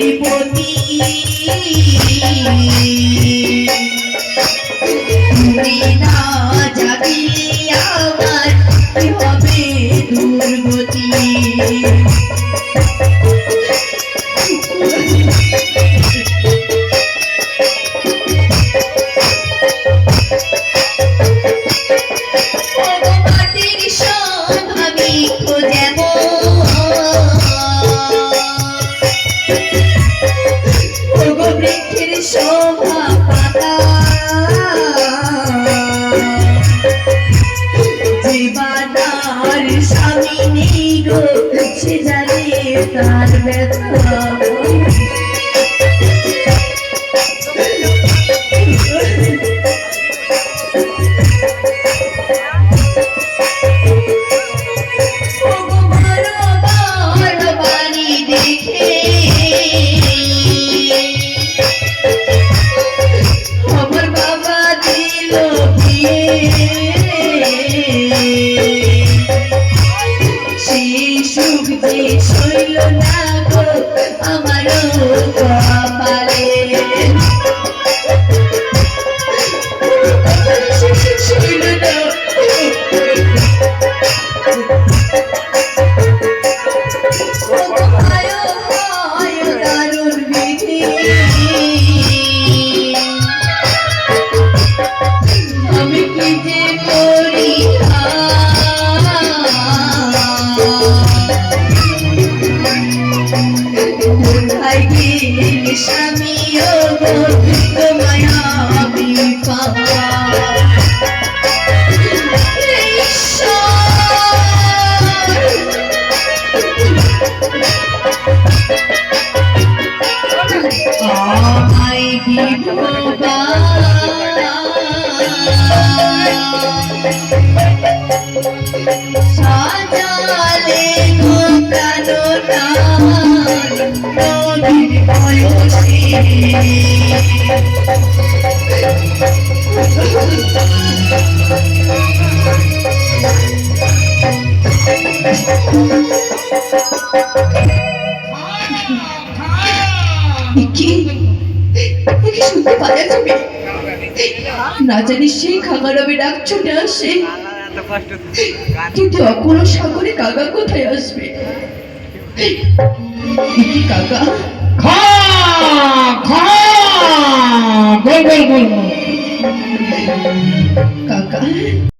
পতি শোভা পাতা জীবানার স্বামী নেই গো সে জানে তার ব্যথা যে শৈল না গো আমারও কপালে শৈল না হয় হয় দারুণ বিধি। সাজালে গো প্রাণটা নদীর বয়সে। কি? শুনতে পাওয়া যাবে না জানি সেই খামারবে ডাক ছুটে আসে কিন্তু অপর সাগরে কাকা কোথায় আসবে? কি কাকা? কাকা?